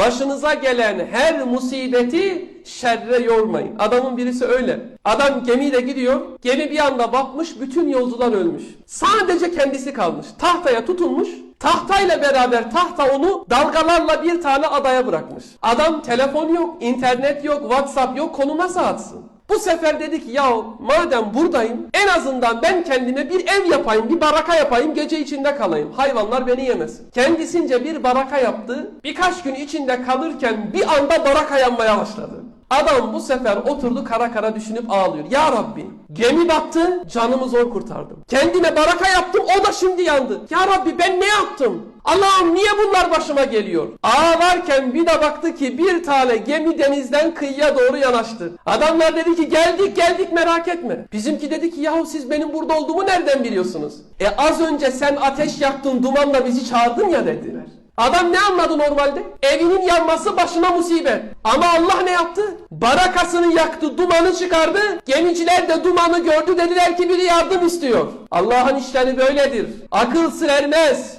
Başınıza gelen her musibeti şerre yormayın. Adamın birisi öyle. Adam gemiyle gidiyor. Gemi bir anda batmış. Bütün yolcular ölmüş. Sadece kendisi kalmış. Tahtaya tutunmuş. Tahtayla beraber tahta onu dalgalarla bir tane adaya bırakmış. Adam telefon yok, internet yok, WhatsApp yok, konu nasıl atsın? Bu sefer dedi ki ya madem buradayım en azından ben kendime bir ev yapayım, bir baraka yapayım, gece içinde kalayım. Hayvanlar beni yemesin. Kendisince bir baraka yaptı. Birkaç gün içinde kalırken bir anda baraka yanmaya başladı. Adam bu sefer oturdu kara kara düşünüp ağlıyor. Ya Rabbi gemi battı canımı zor kurtardım. Kendime baraka yaptım o da şimdi yandı. Ya Rabbi ben ne yaptım? Allah'ım niye bunlar başıma geliyor? Ağlarken bir de baktı ki bir tane gemi denizden kıyıya doğru yanaştı. Adamlar dedi ki geldik geldik merak etme. Bizimki dedi ki yahu siz benim burada olduğumu nereden biliyorsunuz? E az önce sen ateş yaktın dumanla bizi çağırdın ya dediler. Adam ne anladı normalde? Evinin yanması başına musibet. Ama Allah ne yaptı? Barakasını yaktı, dumanı çıkardı. Gemiciler de dumanı gördü dediler ki biri yardım istiyor. Allah'ın işleri böyledir. Akıl sır ermez.